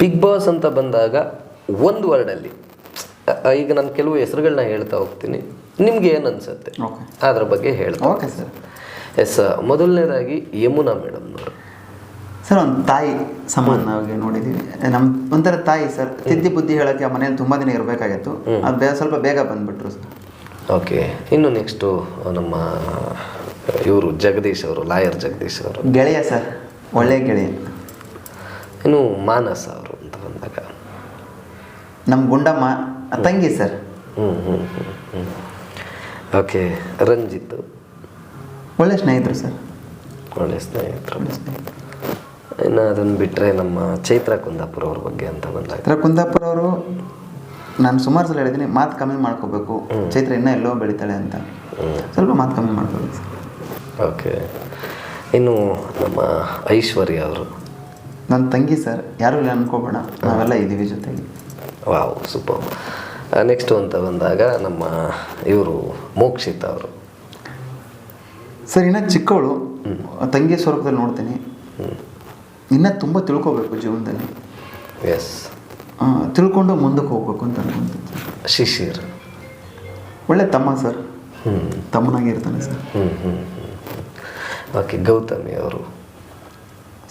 Big boss ಅಂತ ಬಂದಾಗ ಒಂದು ವರ್ಡಲ್ಲಿ ಈಗ ನಾನು ಕೆಲವು ಹೆಸರುಗಳನ್ನ ಹೇಳ್ತಾ ಹೋಗ್ತೀನಿ. ನಿಮ್ಗೆ ಏನು ಅನ್ಸುತ್ತೆ? ಓಕೆ ಅದ್ರ ಬಗ್ಗೆ ಹೇಳ್ತಾ ಓಕೆ ಸರ್ ಎಸ್ ಮೊದಲನೇದಾಗಿ ಯಮುನಾ ಮೇಡಮ್ನವರು ಸರ್ ಒಂದು ತಾಯಿ ಸಮಾನವಾಗಿ ನೋಡಿದ್ದೀವಿ ನಮ್ಮ ಒಂಥರ ತಾಯಿ ಸರ್ ತಿದ್ದಿ ಬುದ್ಧಿ ಹೇಳೋಕ್ಕೆ ಆ ಮನೇಲಿ ತುಂಬ ದಿನ ಇರಬೇಕಾಗಿತ್ತು. ಅದು ಸ್ವಲ್ಪ ಬೇಗ ಬಂದ್ಬಿಟ್ರು ಸರ್ ಓಕೆ ಇನ್ನು ನೆಕ್ಸ್ಟು ನಮ್ಮ ಇವರು ಜಗದೀಶ್ ಅವರು ಲಾಯರ್ ಜಗದೀಶ್ ಅವರು. ಗೆಳೆಯ ಸರ್ ಒಳ್ಳೆಯ ಗೆಳೆಯ. ಇನ್ನು ಮಾನಸ ಅವರು. ನಮ್ಮ ಗುಂಡಮ್ಮ ತಂಗಿ ಸರ್. ಹ್ಞೂ ಹ್ಞೂ ಹ್ಞೂ ಹ್ಞೂ ಓಕೆ ರಂಜಿತ್. ಒಳ್ಳೆ ಸ್ನೇಹಿತರು ಸರ್. ಒಳ್ಳೆ ಸ್ನೇಹಿತರು. ಇನ್ನು ಅದನ್ನು ಬಿಟ್ಟರೆ ನಮ್ಮ ಚೈತ್ರ ಕುಂದಾಪುರ ಅವ್ರ ಬಗ್ಗೆ ಅಂತ ಬಂದಾಗ ಚೈತ್ರ ಕುಂದಾಪುರ ಅವರು ನಾನು ಸುಮಾರು ಸಲ ಹೇಳಿದ್ದೀನಿ ಮಾತು ಕಮ್ಮಿ ಮಾಡ್ಕೋಬೇಕು. ಚೈತ್ರ ಇನ್ನೂ ಎಲ್ಲೋ ಬೆಳಿತಾಳೆ ಅಂತ. ಸ್ವಲ್ಪ ಮಾತು ಕಮ್ಮಿ ಮಾಡ್ಕೋಬೇಕು ಸರ್. ಓಕೆ. ಇನ್ನು ನಮ್ಮ ಐಶ್ವರ್ಯ ಅವರು. ನನ್ನ ತಂಗಿ ಸರ್ ಯಾರು ಇಲ್ಲ ಅನ್ಕೋಬೇಡ ನಾವೆಲ್ಲ ಇದ್ದೀವಿ ಜೊತೆಗೆ. Wow super. ನೆಕ್ಸ್ಟು ಅಂತ ಬಂದಾಗ ನಮ್ಮ ಇವರು ಮೋಕ್ಷಿತ್ ಅವರು. ಸರ್ ಇನ್ನೂ ಚಿಕ್ಕವಳು ತಂಗಿ ಸ್ವರೂಪದಲ್ಲಿ ನೋಡ್ತೀನಿ. ಇನ್ನೂ ತುಂಬ ತಿಳ್ಕೊಬೇಕು ಜೀವನದಲ್ಲಿ. ಎಸ್ ತಿಳ್ಕೊಂಡು ಮುಂದಕ್ಕೆ ಹೋಗ್ಬೇಕು ಅಂತ ಅನ್ಕೊಂತೀನಿ ಶಿಶಿರ್ ಒಳ್ಳೆ ತಮ್ಮ ಸರ್. ಹ್ಞೂ ತಮ್ಮನಾಗಿ ಇರ್ತಾನೆ ಸರ್. ಹ್ಞೂ ಹ್ಞೂ ಹ್ಞೂ ಓಕೆ ಗೌತಮಿ ಅವರು.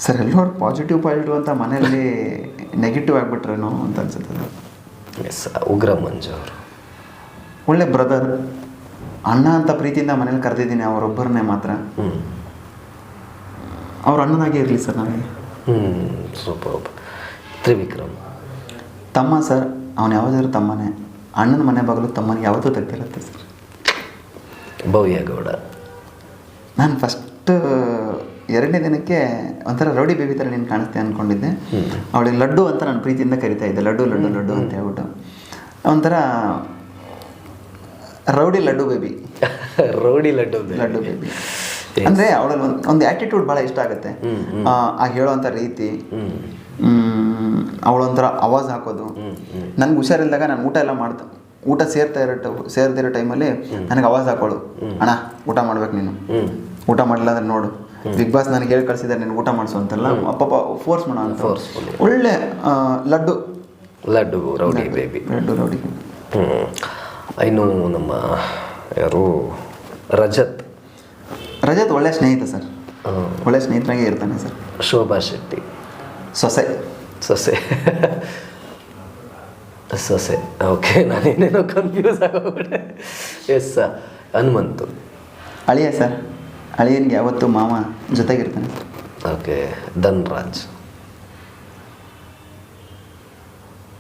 ಸರ್ ಎಲ್ಲರೂ ಪಾಸಿಟಿವ್ ಪಾಸಿಟಿವ್ ಅಂತ ಮನೆಯಲ್ಲಿ ನೆಗೆಟಿವ್ ಆಗಿಬಿಟ್ರೇನೋ ಅಂತ ಅನ್ಸುತ್ತೆ. ಎಸ್ ಉಗ್ರ ಮಂಜು ಅವರು. ಒಳ್ಳೆ ಬ್ರದರ್ ಅಣ್ಣ ಅಂತ ಪ್ರೀತಿಯಿಂದ ಮನೇಲಿ ಕರೆದಿದ್ದೀನಿ ಅವರೊಬ್ಬರನ್ನೇ ಮಾತ್ರ. ಅವ್ರ ಅಣ್ಣನಾಗೇ ಇರಲಿ ಸರ್ ನನಗೆ. ಹ್ಞೂ ಸೂಪರ್ ತ್ರಿವಿಕ್ರಮ್. ತಮ್ಮ ಸರ್ ಅವನು ಯಾವುದಾದ್ರೂ ತಮ್ಮನೇ. ಅಣ್ಣನ ಮನೆ ಬಾಗಿಲು ತಮ್ಮನಿಗೆ ಯಾವತ್ತೂ ತೆಗ್ದಿರುತ್ತೆ ಸರ್. ಭವ್ಯ ಗೌಡ ನಾನು ಫಸ್ಟ್ ಎರಡನೇ ದಿನಕ್ಕೆ ಒಂಥರ ರೌಡಿ ಬೇಬಿ ಥರ ನೀನು ಕಾಣಿಸ್ತೆ ಅಂದ್ಕೊಂಡಿದ್ದೆ ಅವಳಿಗೆ ಲಡ್ಡು ಅಂತ ನಾನು ಪ್ರೀತಿಯಿಂದ ಕರಿತಾ ಇದ್ದೆ. ಲಡ್ಡು ಲಡ್ಡು ಲಡ್ಡು ಅಂತ ಹೇಳ್ಬಿಟ್ಟು. ಒಂಥರ rowdy Laddu baby rowdy Laddu Laddu baby ಅಂದರೆ ಅವಳಲ್ಲಿ ಒಂದು ಒಂದು ಆ್ಯಟಿಟ್ಯೂಡ್ ಭಾಳ ಇಷ್ಟ ಆಗುತ್ತೆ. ಆ, ಹೇಳೋವಂಥ ರೀತಿ. ಅವಳೊಂಥರ ಆವಾಜ್ ಹಾಕೋದು. ನನಗೆ ಹುಷಾರಿಲ್ದಾಗ ನಾನು ಊಟ ಎಲ್ಲ ಮಾಡ್ತಾ ಊಟ ಸೇರ್ತಾ ಇರೋ ಸೇರ್ದಿರೋ ಟೈಮಲ್ಲಿ ನನಗೆ ಆವಾಜ್ ಹಾಕೋಳು ಅಣ್ಣ ಊಟ ಮಾಡ್ಬೇಕು ನೀನು. ಊಟ ಮಾಡಿಲ್ಲ ಅಂದ್ರೆ ನೋಡು. ಬಿಗ್ ಬಾಸ್ ನನಗೆ ಹೇಳಿ ಕಳ್ಸಿದ್ದಾರೆ ನೀನು ಊಟ ಮಾಡಿಸು ಅಂತೆಲ್ಲ ಅಪ್ಪಪ್ಪ ಫೋರ್ಸ್ ಮಾಡೋ ಅಂತ. ಫೋರ್ಸ್ ಒಳ್ಳೆ Laddu. Laddu rowdy baby. Laddu rowdy. ಹ್ಞೂ ಇನ್ನು ನಮ್ಮ ಯಾರು? ರಜತ್. ರಜತ್ ಒಳ್ಳೆ ಸ್ನೇಹಿತ ಸರ್. ಒಳ್ಳೆ ಸ್ನೇಹಿತರಾಗೆ ಇರ್ತಾನೆ ಸರ್. ಶೋಭಾ ಶೆಟ್ಟಿ. ಸೊಸೆ. ಸೊಸೆ. ಸೊಸೆ. ಓಕೆ ನಾನೇನೇನೋ ಕನ್ಫ್ಯೂಸ್ ಆಗೋಗ್ಬಿಟ್ಟೆ. ಎಸ್ ಹನುಮಂತು. ಅಳಿಯ ಸರ್. ಅಳಿಯನಿಗೆ ಯಾವತ್ತು ಮಾಮ ಜೊತೆಗಿರ್ತಾನೆ. ಓಕೆ ಧನ್ರಾಜ್.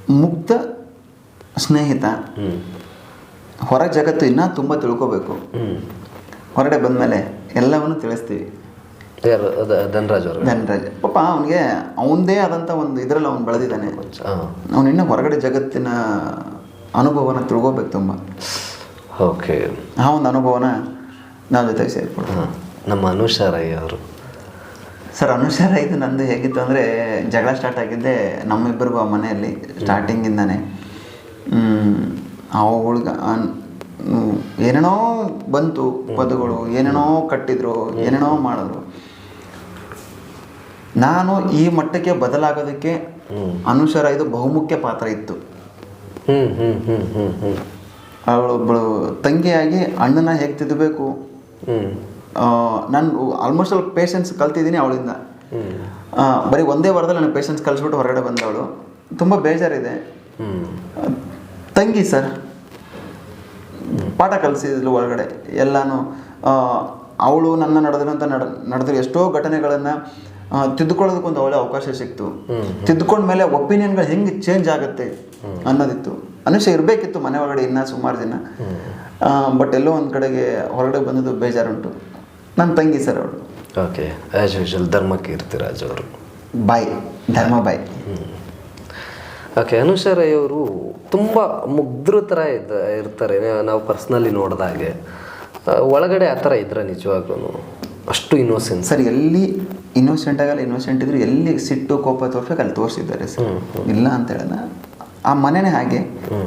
ಮುಕ್ತ ಸ್ನೇಹಿತ. ಹೊರ ಜಗತ್ತು ಇನ್ನೂ ತುಂಬ ತಿಳ್ಕೋಬೇಕು. ಹೊರಗಡೆ ಬಂದಮೇಲೆ ಎಲ್ಲವನ್ನು ತಿಳಿಸ್ತೀವಿ. ಯಾರು? ಧನ್ರಾಜ್ ಅವರು. ಧನ್ರಾಜ್. ಪಾಪ ಅವನಿಗೆ ಅವನದೇ ಆದಂಥ ಒಂದು ಇದರಲ್ಲಿ ಅವ್ನು ಬೆಳೆದಿದ್ದಾನೆ. ಅವನು ಇನ್ನೂ ಹೊರಗಡೆ ಜಗತ್ತಿನ ಅನುಭವನ ತಿಳ್ಕೋಬೇಕು ತುಂಬ. ಓಕೆ. ಆ ಒಂದು ಅನುಭವನ ನಾವು ಜೊತೆಗೆ ಸೇರಿಕೊಡ್ತೀವಿ ನಮ್ಮ ಅನುಷಾ ರೈ ಅವರು. ಸರ್ ಅನುಸಾರ ಇದು ನಂದು ಹೇಗಿತ್ತು ಅಂದರೆ ಜಗಳ ಸ್ಟಾರ್ಟ್ ಆಗಿದ್ದೆ ನಮ್ಮಿಬ್ಬರಿಗೂ ಆ ಮನೆಯಲ್ಲಿ ಸ್ಟಾರ್ಟಿಂಗಿಂದನೇ ಅವಳಿಗೆ ಏನೇನೋ ಬಂತು ಪದಗಳು ಏನೇನೋ ಕಟ್ಟಿದ್ರು ಏನೇನೋ ಮಾಡಿದ್ರು. ನಾನು ಈ ಮಟ್ಟಕ್ಕೆ ಬದಲಾಗೋದಕ್ಕೆ ಅನುಸಾರ ಇದು ಬಹುಮುಖ್ಯ ಪಾತ್ರ ಇತ್ತು. ಅವಳೊಬ್ಬಳು ತಂಗಿಯಾಗಿ ಅಣ್ಣನ ಹೇಗೆ ತಿದ್ದಬೇಕು? ಹ್ಞೂ ನಾನು ಆಲ್ಮೋಸ್ಟ್ ಅಲ್ಲಿ ಪೇಷನ್ಸ್ ಕಲ್ತಿದ್ದೀನಿ ಅವಳಿಂದ. ಬರೀ ಒಂದೇ ವಾರದಲ್ಲಿ ನನಗೆ ಪೇಷನ್ಸ್ ಕಲಿಸ್ಬಿಟ್ಟು ಹೊರಗಡೆ ಬಂದವಳು. ತುಂಬ ಬೇಜಾರಿದೆ. ತಂಗಿ ಸರ್ ಪಾಠ ಕಲಿಸಿದ್ಲು ಒಳಗಡೆ. ಎಲ್ಲಾನು ಅವಳು ನನ್ನ ನಡೆದಿರೋಂಥ ನಡ ನಡೆದಿರೋ ಎಷ್ಟೋ ಘಟನೆಗಳನ್ನು ತಿದ್ದುಕೊಳ್ಳೋದಕ್ಕೊಂದು ಒಳ್ಳೆ ಅವಕಾಶ ಸಿಕ್ತು. ತಿದ್ದುಕೊಂಡ ಮೇಲೆ ಒಪಿನಿಯನ್ಗಳು ಹೆಂಗೆ ಚೇಂಜ್ ಆಗುತ್ತೆ ಅನ್ನೋದಿತ್ತು. ಅನುಷ್ಯ ಇರಬೇಕಿತ್ತು ಮನೆ ಒಳಗಡೆ ಇನ್ನೂ ಸುಮಾರು ದಿನ. ಬಟ್ ಎಲ್ಲೋ ಒಂದು ಕಡೆಗೆ ಹೊರಗಡೆ ಬಂದದ್ದು ಬೇಜಾರುಂಟು. ನನ್ನ ತಂಗಿ ಸರ್ ಅವರು ಓಕೆ ಆ್ಯಸ್ ಕೀರ್ತಿ ಧರ್ಮಕೀರ್ತಿರಾಜ್ ಅವರು? ಬಾಯ್ ಧರ್ಮ ಬಾಯ್. ಓಕೆ ಅನುಷ ರೈ ಅವರು ತುಂಬ ಮುಗ್ಧರ ಥರ ಇದ್ದ ಇರ್ತಾರೆ ನಾವು ಪರ್ಸ್ನಲಿ ನೋಡಿದಾಗೆ ಒಳಗಡೆ ಆ ಥರ ಇದ್ರೆ ನಿಜವಾಗ್ಲೂ ಅಷ್ಟು ಇನ್ನೋಸೆಂಟ್ ಸರ್ ಎಲ್ಲಿ ಇನ್ನೋಸೆಂಟ್ ಆಗಲ್ಲ ಇನ್ನೋಸೆಂಟ್ ಇದ್ರು ಎಲ್ಲಿ ಸಿಟ್ಟು ಕೋಪ ತೋರ್ಸಕ್ಕೆ ಅಲ್ಲಿ ತೋರಿಸಿದ್ದಾರೆ ಸರ್. ಇಲ್ಲ ಅಂತ ಹೇಳಲ್ಲ. ಆ ಮನೆನೇ ಹಾಗೆ.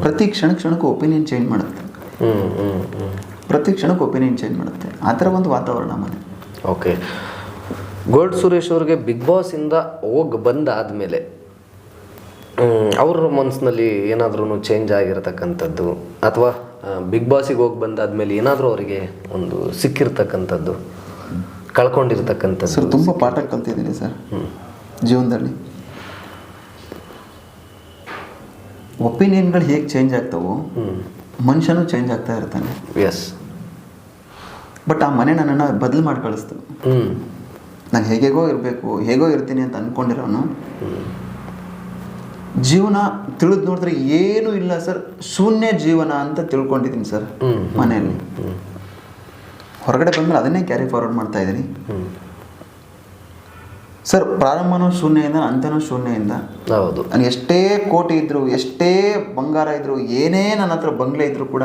ಪ್ರತಿ ಕ್ಷಣ ಕ್ಷಣಕ್ಕೂ ಒಪಿನಿಯನ್ ಚೇಂಜ್ ಮಾಡುತ್ತೆ. ಹ್ಞೂ ಹ್ಞೂ ಹ್ಞೂ ಪ್ರತಿ ಕ್ಷಣಕ್ಕೆ ಒಪಿನಿಯನ್ ಚೇಂಜ್ ಮಾಡುತ್ತೆ. ಆ ಥರ ಒಂದು ವಾತಾವರಣ ಮನೆ ಓಕೆ ಗೋಲ್ಡ್ ಸುರೇಶ್ ಅವ್ರಿಗೆ ಬಿಗ್ ಬಾಸಿಂದ ಹೋಗಿ ಬಂದಾದಮೇಲೆ ಅವ್ರ ಮನಸ್ಸಿನಲ್ಲಿ ಏನಾದ್ರೂ ಚೇಂಜ್ ಆಗಿರತಕ್ಕಂಥದ್ದು ಅಥವಾ ಬಿಗ್ ಬಾಸಿಗೆ ಹೋಗಿ ಬಂದಾದ್ಮೇಲೆ ಏನಾದರೂ ಅವರಿಗೆ ಒಂದು ಸಿಕ್ಕಿರ್ತಕ್ಕಂಥದ್ದು ಕಳ್ಕೊಂಡಿರ್ತಕ್ಕಂಥದ್ದು ಸರ್ ತುಂಬ ಪಾಠ ಕಲ್ತಿದ್ದೀನಿ ಸರ್ ಜೀವನದಲ್ಲಿ. ಒಪಿನಿಯನ್ಗಳು ಹೇಗೆ ಚೇಂಜ್ ಆಗ್ತಾವೋ ಮನುಷ್ಯನೂ ಚೇಂಜ್ ಆಗ್ತಾ ಇರ್ತಾನೆ. ಎಸ್ ಬಟ್ ಆ ಮನೆ ನನ್ನನ್ನು ಬದಲು ಮಾಡಿ ಕಳಿಸ್ತು. ನಾನು ಹೇಗೇಗೋ ಇರಬೇಕು ಹೇಗೋ ಇರ್ತೀನಿ ಅಂತ ಅಂದ್ಕೊಂಡಿರೋನು ಜೀವನ ತಿಳಿದು ನೋಡಿದ್ರೆ ಏನೂ ಇಲ್ಲ ಸರ್. ಶೂನ್ಯ ಜೀವನ ಅಂತ ತಿಳ್ಕೊಂಡಿದ್ದೀನಿ ಸರ್ ಮನೆಯಲ್ಲಿ. ಹೊರಗಡೆ ಬಂದ್ಮೇಲೆ ಅದನ್ನೇ ಕ್ಯಾರಿ ಫಾರ್ವರ್ಡ್ ಮಾಡ್ತಾ ಇದ್ದೀನಿ. ಸರ್ ಪ್ರಾರಂಭನೂ ಶೂನ್ಯದಿಂದ ಅಂತನೂ ಶೂನ್ಯದಿಂದ? ಹೌದು. ನಾನು ಎಷ್ಟೇ ಕೋಟಿ ಇದ್ರು ಎಷ್ಟೇ ಬಂಗಾರ ಇದ್ರು ಏನೇ ನನ್ನ ಹತ್ರ ಬಂಗ್ಲೆ ಇದ್ರು ಕೂಡ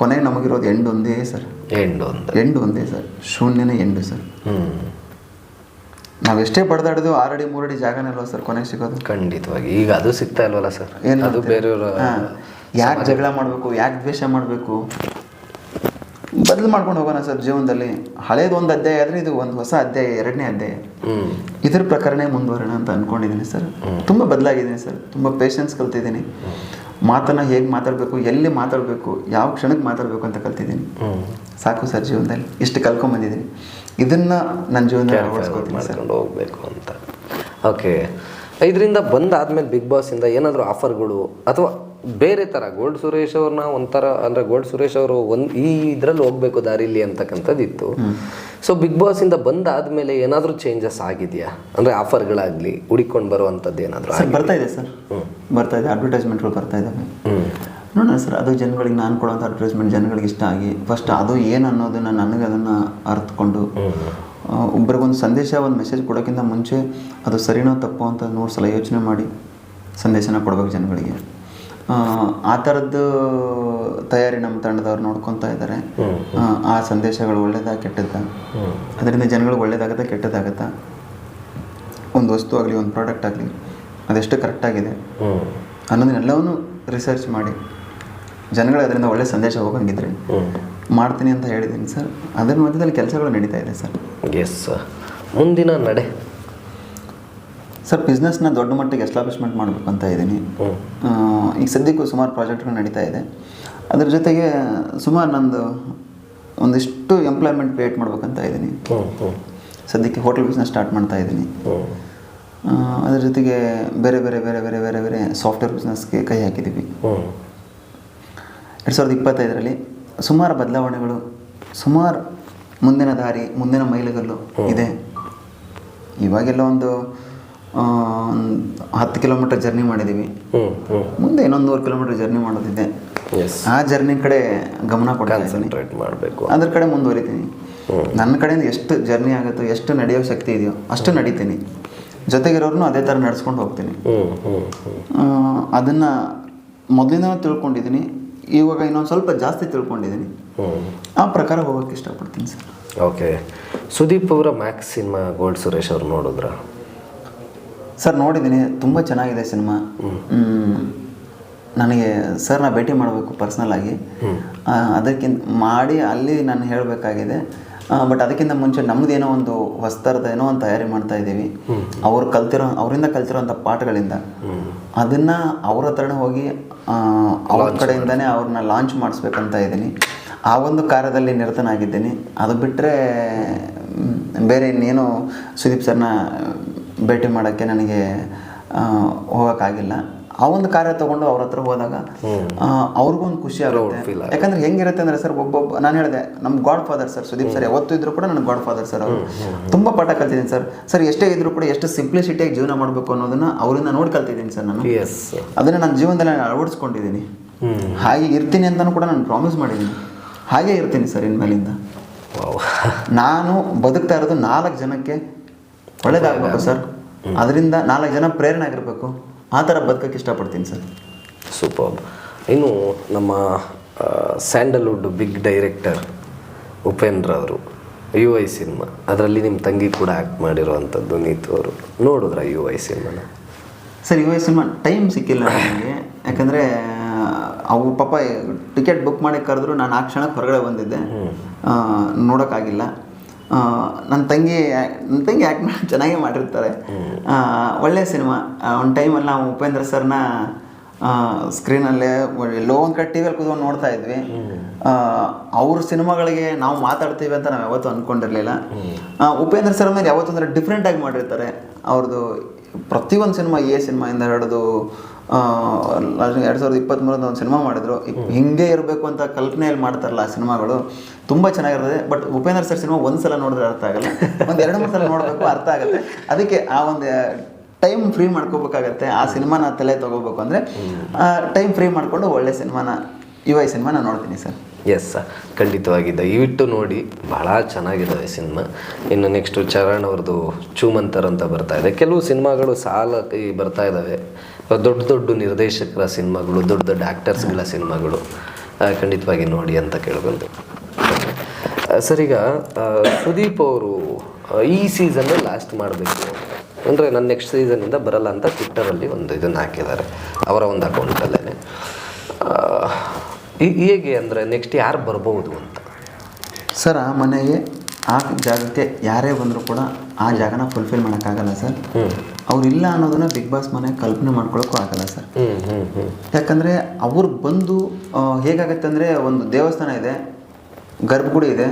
ಕೊನೆಗೆ ನಮಗಿರೋದು ಎಂಡ್ ಒಂದೇ ಸರ್. ಎಂಡು ಒಂದೇ ಎಂಡ್ ಒಂದೇ ಸರ್. ಶೂನ್ಯನೇ ಎಂಡು ಸರ್. ನಾವು ಎಷ್ಟೇ ಬಡ್ದಾಡಿದ್ವು ಆರಡಿ ಮೂರಡಿ ಜಾಗನಲ್ವ ಸರ್ ಕೊನೆಗೆ ಸಿಗೋದು? ಖಂಡಿತವಾಗಿ. ಈಗ ಅದು ಸಿಗ್ತಾ ಇಲ್ವಲ್ಲ ಸರ್? ಏನು ಅದು ಬೇರೆಯವರ ಯಾಕೆ ಜಗಳ ಮಾಡಬೇಕು? ಯಾಕೆ ದ್ವೇಷ ಮಾಡಬೇಕು? ಬದಲು ಮಾಡ್ಕೊಂಡು ಹೋಗೋಣ ಸರ್ ಜೀವನದಲ್ಲಿ. ಹಳೇದು ಒಂದು ಅಧ್ಯಾಯ ಆದರೆ ಇದು ಒಂದು ಹೊಸ ಅಧ್ಯಾಯ ಎರಡನೇ ಅಧ್ಯಾಯ. ಇದ್ರ ಪ್ರಕಾರನೇ ಮುಂದುವರೋಣ ಅಂತ ಅನ್ಕೊಂಡಿದ್ದೀನಿ ಸರ್. ತುಂಬ ಬದಲಾಗಿದ್ದೀನಿ ಸರ್. ತುಂಬ ಪೇಷನ್ಸ್ ಕಲ್ತಿದ್ದೀನಿ. ಮಾತನ್ನ ಹೇಗೆ ಮಾತಾಡಬೇಕು ಎಲ್ಲಿ ಮಾತಾಡಬೇಕು ಯಾವ ಕ್ಷಣಕ್ಕೆ ಮಾತಾಡಬೇಕು ಅಂತ ಕಲ್ತಿದ್ದೀನಿ. ಸಾಕು ಸರ್ ಜೀವನದಲ್ಲಿ. ಇಷ್ಟು ಕಲ್ಕೊಂಬಂದಿದ್ದೀನಿ ಇದನ್ನ ನನ್ನ ಜೀವನದಲ್ಲಿ ಅಳವಡಿಸ್ಕೊತೀನಿ ಸರ್. ಹೋಗ್ಬೇಕು ಅಂತ. ಓಕೆ ಇದರಿಂದ ಬಂದಾದ್ಮೇಲೆ ಬಿಗ್ ಬಾಸಿಂದ ಏನಾದರೂ ಆಫರ್ಗಳು ಅಥವಾ ಬೇರೆ ಥರ ಗೋಲ್ಡ್ ಸುರೇಶ್ ಅವ್ರನ್ನ ಒಂಥರ ಅಂದರೆ ಗೋಲ್ಡ್ ಸುರೇಶ್ ಅವರು ಒಂದು ಈ ಇದರಲ್ಲಿ ಹೋಗಬೇಕು ದಾರಿಲಿ ಅಂತಕ್ಕಂಥದ್ದು ಇತ್ತು ಸೊ ಬಿಗ್ ಬಾಸಿಂದ ಬಂದಾದ್ಮೇಲೆ ಏನಾದರೂ ಚೇಂಜಸ್ ಆಗಿದೆಯಾ? ಅಂದರೆ ಆಫರ್ಗಳಾಗಲಿ ಹುಡಿಕೊಂಡು ಬರುವಂಥದ್ದು ಏನಾದರೂ ಸರ್ ಬರ್ತಾ ಇದೆ ಸರ್. ಬರ್ತಾ ಇದೆ ಅಡ್ವರ್ಟೈಸ್ಮೆಂಟ್ಗಳು ಬರ್ತಾ ಇದ್ದಾವೆ ನೋಡೋಣ ಸರ್ ಅದು ಜನಗಳಿಗೆ ನಾನು ಕೊಡುವಂಥ ಅಡ್ವರ್ಟೈಸ್ಮೆಂಟ್ ಜನಗಳಿಗೆ ಇಷ್ಟ ಆಗಿ ಫಸ್ಟ್ ಅದು ಏನು ಅನ್ನೋದನ್ನು ನನಗೆ ಅದನ್ನು ಅರ್ಥಕೊಂಡು ಒಬ್ರಿಗೊಂದು ಸಂದೇಶ ಒಂದು ಮೆಸೇಜ್ ಕೊಡೋಕ್ಕಿಂತ ಮುಂಚೆ ಅದು ಸರಿನೋ ತಪ್ಪೋ ಅಂತ ನೂರು ಸಲ ಯೋಚನೆ ಮಾಡಿ ಸಂದೇಶನ ಕೊಡಬೇಕು ಜನಗಳಿಗೆ. ಆ, ಥರದ್ದು ತಯಾರಿ ನಮ್ಮ ತಂಡದವ್ರು ನೋಡ್ಕೊತಾ ಇದ್ದಾರೆ ಆ, ಸಂದೇಶಗಳು ಒಳ್ಳೇದಾ ಕೆಟ್ಟದ್ದಾ? ಅದರಿಂದ ಜನಗಳಿಗೆ ಒಳ್ಳೇದಾಗತ್ತಾ ಕೆಟ್ಟದಾಗತ್ತಾ ಒಂದು ವಸ್ತು ಆಗಲಿ ಒಂದು ಪ್ರಾಡಕ್ಟ್ ಆಗಲಿ ಅದೆಷ್ಟು ಕರೆಕ್ಟಾಗಿದೆ ಆಗಿದೆ? ಅನ್ನೋದನ್ನೆಲ್ಲವನ್ನು ರಿಸರ್ಚ್ ಮಾಡಿ. ಜನಗಳು ಅದರಿಂದ ಒಳ್ಳೆ ಸಂದೇಶ ಹೋಗಂಗಿದ್ರೆ ಮಾಡ್ತೀನಿ ಅಂತ ಹೇಳಿದ್ದೀನಿ ಸರ್. ಅದರ ಮಧ್ಯದಲ್ಲಿ ಕೆಲಸಗಳು ನಡೀತಾ ಇದೆ ಸರ್. ಎಸ್ ಮುಂದಿನ ನಡೆ. ಸರ್ ಬಿಸ್ನೆಸ್ನ ದೊಡ್ಡ ಮಟ್ಟಿಗೆ ಎಸ್ಟಾಬ್ಲಿಷ್ಮೆಂಟ್ ಮಾಡಬೇಕು ಅಂತ ಇದ್ದೀನಿ ಈಗ ಸದ್ಯಕ್ಕೂ ಸುಮಾರು ಪ್ರಾಜೆಕ್ಟ್ಗಳು ನಡೀತಾ ಇದೆ. ಅದ್ರ ಜೊತೆಗೆ ಸುಮಾರು ನಂದು ಒಂದಿಷ್ಟು ಎಂಪ್ಲಾಯ್ಮೆಂಟ್ ಕ್ರಿಯೇಟ್ ಮಾಡ್ಬೇಕಂತ ಇದ್ದೀನಿ. ಸದ್ಯಕ್ಕೆ ಹೋಟೆಲ್ ಬಿಸ್ನೆಸ್ ಸ್ಟಾರ್ಟ್ ಮಾಡ್ತಾ ಇದ್ದೀನಿ. ಅದ್ರ ಜೊತೆಗೆ ಬೇರೆ ಬೇರೆ ಬೇರೆ ಬೇರೆ ಬೇರೆ ಬೇರೆ ಸಾಫ್ಟ್ವೇರ್ ಬಿಸ್ನೆಸ್ಗೆ ಕೈ ಹಾಕಿದ್ದೀವಿ ಎರಡು ಸಾವಿರದ ಇಪ್ಪತ್ತೈದರಲ್ಲಿ ಸುಮಾರು ಬದಲಾವಣೆಗಳು ಸುಮಾರು ಮುಂದಿನ ದಾರಿ ಮುಂದಿನ ಮೈಲುಗಲ್ಲು ಇದೆ. ಇವಾಗೆಲ್ಲ ಒಂದ್ ಹತ್ತು ಕಿಲೋಮೀಟರ್ ಜರ್ನಿ ಮಾಡಿದ್ದೀವಿ ಮುಂದೆ ಇನ್ನೊಂದು ನೂರು ಕಿಲೋಮೀಟರ್ ಜರ್ನಿ ಮಾಡೋದಿದ್ದೆ ಎಸ್ ಆ ಜರ್ನಿ ಕಡೆ ಗಮನ ಮಾಡಬೇಕು. ಅದ್ರ ಕಡೆ ಮುಂದುವರಿತೀನಿ. ನನ್ನ ಕಡೆಯಿಂದ ಎಷ್ಟು ಜರ್ನಿ ಆಗುತ್ತೋ ಎಷ್ಟು ನಡೆಯೋ ಶಕ್ತಿ ಇದೆಯೋ ಅಷ್ಟು ನಡೀತೀನಿ. ಜೊತೆಗಿರೋರ್ನು ಅದೇ ಥರ ನಡೆಸ್ಕೊಂಡು ಹೋಗ್ತೀನಿ. ಅದನ್ನು ಮೊದಲಿಂದ ತಿಳ್ಕೊಂಡಿದ್ದೀನಿ ಇವಾಗ ಇನ್ನೊಂದು ಸ್ವಲ್ಪ ಜಾಸ್ತಿ ತಿಳ್ಕೊಂಡಿದ್ದೀನಿ ಆ ಪ್ರಕಾರ ಹೋಗೋಕ್ಕೆ ಇಷ್ಟಪಡ್ತೀನಿ ಸರ್. ಓಕೆ ಸುದೀಪ್ ಅವರ ಮ್ಯಾಕ್ಸ್ ಸಿನಿಮಾ ಗೋಲ್ಡ್ ಸುರೇಶ್ ಅವ್ರು ನೋಡಿದ್ರ? ಸರ್ ನೋಡಿದ್ದೀನಿ ತುಂಬ ಚೆನ್ನಾಗಿದೆ ಸಿನಿಮಾ. ನನಗೆ ಸರ್ನ ಭೇಟಿ ಮಾಡಬೇಕು ಪರ್ಸ್ನಲ್ ಆಗಿ. ಅದಕ್ಕಿಂತ ಮಾಡಿ ಅಲ್ಲಿ ನಾನು ಹೇಳಬೇಕಾಗಿದೆ. ಬಟ್ ಅದಕ್ಕಿಂತ ಮುಂಚೆ ನಮ್ಮದೇನೋ ಒಂದು ಹೊಸ್ತರದ ಏನೋ ಒಂದು ತಯಾರಿ ಮಾಡ್ತಾ ಇದ್ದೀವಿ. ಅವ್ರು ಕಲ್ತಿರೋ ಅವರಿಂದ ಕಲ್ತಿರೋಂಥ ಪಾಠಗಳಿಂದ ಅದನ್ನು ಅವ್ರ ಹತ್ರನೇ ಹೋಗಿ ಅವ್ರ ಕಡೆಯಿಂದನೇ ಅವ್ರನ್ನ ಲಾಂಚ್ ಮಾಡಿಸ್ಬೇಕಂತ ಇದ್ದೀನಿ. ಆ ಒಂದು ಕಾರ್ಯದಲ್ಲಿ ನಿರತನಾಗಿದ್ದೀನಿ. ಅದು ಬಿಟ್ಟರೆ ಬೇರೆ ಇನ್ನೇನು ಸುದೀಪ್ ಸರ್ನ ಭೇಟಿ ಮಾಡೋಕ್ಕೆ ನನಗೆ ಹೋಗೋಕ್ಕಾಗಿಲ್ಲ. ಆ ಒಂದು ಕಾರ್ಯ ತೊಗೊಂಡು ಅವ್ರ ಹತ್ರ ಹೋದಾಗ ಅವ್ರಿಗೂ ಒಂದು ಖುಷಿ ಆಗುತ್ತೆ. ಯಾಕಂದ್ರೆ ಹೆಂಗಿರುತ್ತೆ ಅಂದರೆ ಸರ್ ಒಬ್ಬೊಬ್ಬ ನಾನು ಹೇಳಿದೆ ನಮ್ಮ godfather sir Sudeep sir ಯಾವತ್ತೂ ಇದ್ರು ಕೂಡ ನನ್ನ ಗಾಡ್ ಫಾದರ್ ಸರ್ ಅವರು ತುಂಬ ಪಾಠ ಕಲ್ತಿದ್ದೀನಿ ಸರ್. ಸರ್ ಎಷ್ಟೇ ಇದ್ರು ಕೂಡ ಎಷ್ಟು ಸಿಂಪ್ಲಿಸಿಟಿಯಾಗಿ ಜೀವನ ಮಾಡಬೇಕು ಅನ್ನೋದನ್ನ ಅವರಿಂದ ನೋಡಿ ಕಲ್ತಿದ್ದೀನಿ ಸರ್ ನಾನು. ಎಸ್ ಅದನ್ನು ನನ್ನ ಜೀವನದಲ್ಲಿ ನಾನು ಅಳವಡಿಸ್ಕೊಂಡಿದ್ದೀನಿ ಹಾಗೆ ಇರ್ತೀನಿ ಅಂತಲೂ ಕೂಡ ನಾನು ಪ್ರಾಮಿಸ್ ಮಾಡಿದ್ದೀನಿ. ಹಾಗೆ ಇರ್ತೀನಿ ಸರ್ ಇನ್ಮೇಲಿಂದ. ನಾನು ಬದುಕ್ತಾ ಇರೋದು ನಾಲ್ಕು ಜನಕ್ಕೆ ಒಳ್ಳೇದಾಗಬೇಕು ಸರ್. ಅದರಿಂದ ನಾಲ್ಕು ಜನ ಪ್ರೇರಣೆ ಆಗಿರಬೇಕು ಆ ಥರ ಬದುಕಕ್ಕೆ ಇಷ್ಟಪಡ್ತೀನಿ ಸರ್. ಸೂಪರ್. ಇನ್ನು ನಮ್ಮ ಸ್ಯಾಂಡಲ್ವುಡ್ ಬಿಗ್ ಡೈರೆಕ್ಟರ್ ಉಪೇಂದ್ರ ಅವರು ಯು ಐ ಸಿನಿಮಾ. ಅದರಲ್ಲಿ ನಿಮ್ಮ ತಂಗಿ ಕೂಡ ಆ್ಯಕ್ಟ್ ಮಾಡಿರುವಂಥದ್ದು ನೀತು ಅವರು. ನೋಡಿದ್ರ ಯು ಐ ಸಿನಿಮಾನ? Sir U I cinema time ಸಿಕ್ಕಿಲ್ಲ ನನಗೆ. ಯಾಕಂದರೆ ಅವು ಪಾಪ ಟಿಕೆಟ್ ಬುಕ್ ಮಾಡಿ ಕರೆದ್ರು ನಾನು ಆ ಕ್ಷಣಕ್ಕೆ ಹೊರಗಡೆ ಬಂದಿದ್ದೆ. ನೋಡೋಕ್ಕಾಗಿಲ್ಲ. ನನ್ನ ತಂಗಿ ನನ್ನ ತಂಗಿ ಆ್ಯಕ್ಟ್ ಮಾಡಿ, ಚೆನ್ನಾಗೇ ಮಾಡಿರ್ತಾರೆ. ಒಳ್ಳೆಯ ಒಳ್ಳೆ ಸಿನಿಮಾ. ಒಂದು ಟೈಮಲ್ಲಿ ನಾವು ಉಪೇಂದ್ರ ಸರ್ನ ಸ್ಕ್ರೀನಲ್ಲೇ ಎಲ್ಲೋ ಒಂದು ಕಡೆ ಟಿ ವಿಯಲ್ಲಿ ಕೂತ್ಕೊಂಡು ನೋಡ್ತಾ ಇದ್ವಿ. ಅವ್ರ ಸಿನಿಮಾಗಳಿಗೆ ನಾವು ಮಾತಾಡ್ತೀವಿ ಅಂತ ನಾವು ಯಾವತ್ತೂ ಅಂದ್ಕೊಂಡಿರಲಿಲ್ಲ ಉಪೇಂದ್ರ ಸರ್ ಮೇಲೆ ಯಾವತ್ತೊಂದ್ರೆ ಡಿಫ್ರೆಂಟಾಗಿ ಮಾಡಿರ್ತಾರೆ. ಅವ್ರದ್ದು ಪ್ರತಿಯೊಂದು ಸಿನಿಮಾ ಎ ಸಿನಿಮಾಯಿಂದ ಹಿಡಿದು ಎರಡು ಸಾವಿರದ ಇಪ್ಪತ್ತ್ಮೂರದ ಒಂದು ಸಿನಿಮಾ ಮಾಡಿದ್ರು. ಹಿಂಗೆ ಇರಬೇಕು ಅಂತ ಕಲ್ಪನೆಯಲ್ಲಿ ಮಾಡ್ತಾರಲ್ಲ ಆ ಸಿನಿಮಾಗಳು ತುಂಬ ಚೆನ್ನಾಗಿರ್ತದೆ. ಬಟ್ ಉಪೇಂದ್ರ ಸರ್ ಸಿನಿಮಾ ಒಂದು ಸಲ ನೋಡಿದ್ರೆ ಅರ್ಥ ಆಗಲ್ಲ. ಒಂದು ಎರಡು ಮೂರು ಸಲ ನೋಡಬೇಕು ಅರ್ಥ ಆಗುತ್ತೆ. ಅದಕ್ಕೆ ಆ ಒಂದು ಟೈಮ್ ಫ್ರೀ ಮಾಡ್ಕೋಬೇಕಾಗತ್ತೆ. ಆ ಸಿನಿಮಾನ ತಲೆ ತಗೋಬೇಕು ಅಂದರೆ ಟೈಮ್ ಫ್ರೀ ಮಾಡಿಕೊಂಡು ಒಳ್ಳೆ ಸಿನಿಮಾನ ಯು ಐ ಸಿನಿಮಾನ ನೋಡ್ತೀನಿ ಸರ್. ಎಸ್ ಸರ್ ಖಂಡಿತವಾಗಿ ದಯವಿಟ್ಟು ನೋಡಿ ಬಹಳ ಚೆನ್ನಾಗಿದ್ದಾವೆ ಸಿನಿಮಾ. ಇನ್ನು ನೆಕ್ಸ್ಟು ಚರಣ್ ಅವ್ರದ್ದು ಚೂಮಂತರ್ ಅಂತ ಬರ್ತಾ ಇದೆ. ಕೆಲವು ಸಿನಿಮಾಗಳು ಸಾಲ ಬರ್ತಾ ಇದ್ದಾವೆ. ದೊಡ್ಡ ದೊಡ್ಡ ನಿರ್ದೇಶಕರ ಸಿನಿಮಾಗಳು, ದೊಡ್ಡ ದೊಡ್ಡ ಆ್ಯಕ್ಟರ್ಸ್ಗಳ ಸಿನಿಮಾಗಳು. ಖಂಡಿತವಾಗಿ ನೋಡಿ ಅಂತ ಕೇಳ್ಬೋದು ಸರ್ ಸುದೀಪ್ ಅವರು ಈ ಸೀಸನ್ನೇ ಲಾಸ್ಟ್ ಮಾಡಬೇಕು. ಅಂದರೆ ನನ್ನ ನೆಕ್ಸ್ಟ್ ಸೀಸನಿಂದ ಬರಲ್ಲ ಅಂತ ಟ್ವಿಟ್ಟರಲ್ಲಿ ಒಂದು ಇದನ್ನು ಹಾಕಿದ್ದಾರೆ. ಅವರ ಒಂದು ಅಕೌಂಟಲ್ಲೇ ಹೇಗೆ ಅಂದರೆ ನೆಕ್ಸ್ಟ್ ಯಾರು ಬರ್ಬೋದು ಅಂತ? ಸರ್ ಆ ಮನೆಗೆ ಆ ಜಾಗಕ್ಕೆ ಯಾರೇ ಬಂದರೂ ಕೂಡ ಆ ಜಾಗನ ಫುಲ್ಫಿಲ್ ಮಾಡೋಕ್ಕಾಗಲ್ಲ ಸರ್. ಅವ್ರಿಲ್ಲ ಅನ್ನೋದನ್ನ ಬಿಗ್ ಬಾಸ್ ಮನೆ ಕಲ್ಪನೆ ಮಾಡ್ಕೊಳ್ಳೋಕ್ಕೂ ಆಗಲ್ಲ ಸರ್. ಯಾಕಂದರೆ ಅವ್ರು ಬಂದು ಹೇಗಾಗತ್ತೆ ಅಂದರೆ ಒಂದು ದೇವಸ್ಥಾನ ಇದೆ ಗರ್ಭಗುಡಿ ಇದೆ.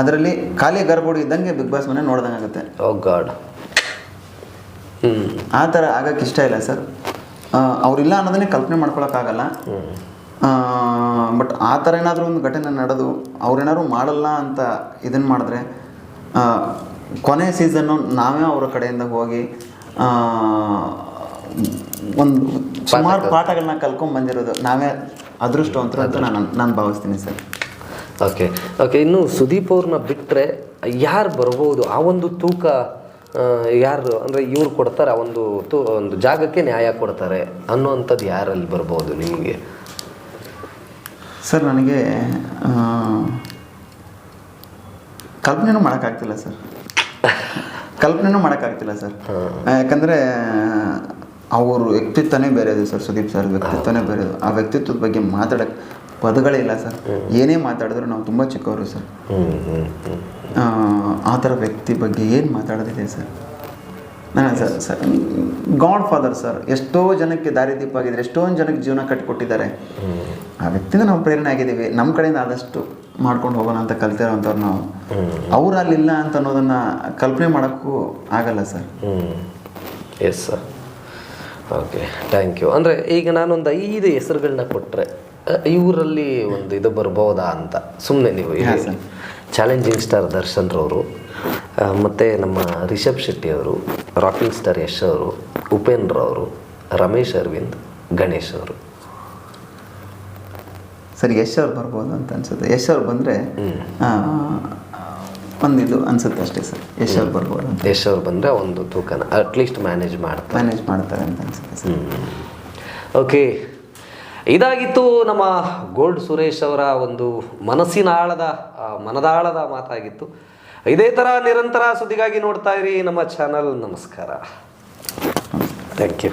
ಅದರಲ್ಲಿ ಖಾಲಿ ಗರ್ಭಗುಡಿ ಇದ್ದಂಗೆ ಬಿಗ್ ಬಾಸ್ ಮನೆ ನೋಡ್ದಂಗೆ ಆಗುತ್ತೆ ಹ್ಞೂ ಆ ಥರ ಆಗಕ್ಕೆ ಇಷ್ಟ ಇಲ್ಲ ಸರ್. ಅವ್ರಿಲ್ಲ ಅನ್ನೋದನ್ನೇ ಕಲ್ಪನೆ ಮಾಡ್ಕೊಳಕ್ಕಾಗಲ್ಲ. ಬಟ್ ಆ ಥರ ಏನಾದರೂ ಒಂದು ಘಟನೆ ನಡೆದು ಅವ್ರೇನಾದ್ರು ಮಾಡಲ್ಲ ಅಂತ ಇದನ್ನು ಮಾಡಿದ್ರೆ ಕೊನೆ ಸೀಸನ್ನು ನಾವೇ ಅವರ ಕಡೆಯಿಂದ ಹೋಗಿ ಒಂದು ಸುಮಾರು ಪಾಠಗಳನ್ನ ಕಲ್ಕೊಂಡು ಬಂದಿರೋದು ನಾವೇ ಅದೃಷ್ಟವಂತರು ಅಂತ ನಾನು ನಾನು ಭಾವಿಸ್ತೀನಿ ಸರ್. ಓಕೆ ಓಕೆ ಇನ್ನು ಸುದೀಪ್ ಅವ್ರನ್ನ ಬಿಟ್ಟರೆ ಯಾರು ಬರ್ಬೋದು? ಆ ಒಂದು ತೂಕ ಯಾರು ಅಂದರೆ ಇವ್ರು ಕೊಡ್ತಾರೆ ಒಂದು ತೂ ಒಂದು ಜಾಗಕ್ಕೆ ನ್ಯಾಯ ಕೊಡ್ತಾರೆ ಅನ್ನುವಂಥದ್ದು ಯಾರಲ್ಲಿ ಬರ್ಬೋದು ನಿಮಗೆ? ಸರ್ ನನಗೆ ಕಲ್ಪನೆನೂ ಮಾಡೋಕ್ಕಾಗ್ತಿಲ್ಲ ಸರ್. ಕಲ್ಪನೆನೂ ಮಾಡೋಕ್ಕಾಗ್ತಿಲ್ಲ ಸರ್. ಯಾಕಂದರೆ ಅವರು ವ್ಯಕ್ತಿತ್ವನೇ ಬೇರೆದು ಸರ್ ಸುದೀಪ್ ಸರ್. ವ್ಯಕ್ತಿತ್ವನೇ ಬೇರೆದು. ಆ ವ್ಯಕ್ತಿತ್ವದ ಬಗ್ಗೆ ಮಾತಾಡೋಕ್ಕೆ ಪದಗಳೇ ಇಲ್ಲ ಸರ್. ಏನೇ ಮಾತಾಡಿದ್ರು ನಾವು ತುಂಬ ಚಿಕ್ಕವರು ಸರ್. ಆ, ಥರ ವ್ಯಕ್ತಿ ಬಗ್ಗೆ ಏನು ಮಾತಾಡೋದಿದೆ ಸರ್? ನಾನು sir sir godfather sir ಎಷ್ಟೋ ಜನಕ್ಕೆ ದಾರಿದೀಪ ಆಗಿದ್ದಾರೆ ಎಷ್ಟೊಂದು ಜನಕ್ಕೆ ಜೀವನ ಕಟ್ಟಿಕೊಟ್ಟಿದ್ದಾರೆ ಆ ವ್ಯಕ್ತಿಯಿಂದ ನಾವು ಪ್ರೇರಣೆ ಆಗಿದ್ದೀವಿ. ನಮ್ಮ ಕಡೆಯಿಂದ ಆದಷ್ಟು ಮಾಡ್ಕೊಂಡು ಹೋಗೋಣ ಅಂತ ಕಲ್ತಿರೋಂಥವ್ರು ನಾವು. ಅವ್ರು ಅಲ್ಲಿಲ್ಲ ಅಂತ ಅನ್ನೋದನ್ನು ಕಲ್ಪನೆ ಮಾಡೋಕ್ಕೂ ಆಗಲ್ಲ sir. Yes sir okay thank you ಅಂದರೆ ಈಗ ನಾನೊಂದು ಐದು ಹೆಸರುಗಳನ್ನ ಕೊಟ್ಟರೆ ಇವರಲ್ಲಿ ಒಂದು ಇದು ಬರ್ಬೋದಾ ಅಂತ. ಸುಮ್ಮನೆ ನೀವು ಹಾಂ ಸರ್. ಚಾಲೆಂಜಿಂಗ್ ಸ್ಟಾರ್ ದರ್ಶನ್ ರವರು ಮತ್ತು ನಮ್ಮ ರಿಷಬ್ ಶೆಟ್ಟಿ ಅವರು ರಾಕಿಂಗ್ ಸ್ಟಾರ್ ಯಶ್ ಅವರು ಉಪೇಂದ್ರ ಅವರು ರಮೇಶ್ ಅರವಿಂದ್ ಗಣೇಶ್ ಅವರು. ಸರ್ ಯಶ್ ಅವ್ರು ಬರ್ಬೋದು ಅಂತ ಅನ್ಸುತ್ತೆ. ಯಶ್ ಅವ್ರು ಬಂದರೆ ಒಂದಿದು ಅನ್ಸುತ್ತೆ ಅಷ್ಟೇ ಸರ್. ಯಶ್ ಅವ್ರು ಬರ್ಬೋದು ಅಂತ. ಯಶ್ ಅವ್ರು ಬಂದರೆ ಒಂದು ತೂಕನ ಅಟ್ಲೀಸ್ಟ್ ಮ್ಯಾನೇಜ್ ಮಾಡ್ತಾರೆ. ಮ್ಯಾನೇಜ್ ಮಾಡ್ತಾರೆ ಅಂತ ಅನ್ಸುತ್ತೆ ಸರ್. ಓಕೆ. ಇದಾಗಿತ್ತು ನಮ್ಮ ಗೋಲ್ಡ್ ಸುರೇಶ್ ಅವರ ಒಂದು ಮನಸ್ಸಿನ ಆಳದ ಮನದಾಳದ ಮಾತಾಗಿತ್ತು. ಇದೇ ಥರ ನಿರಂತರ ಸುದ್ದಿಗಾಗಿ ನೋಡ್ತಾ ಇರಿ ನಮ್ಮ ಚಾನಲ್. ನಮಸ್ಕಾರ. Thank you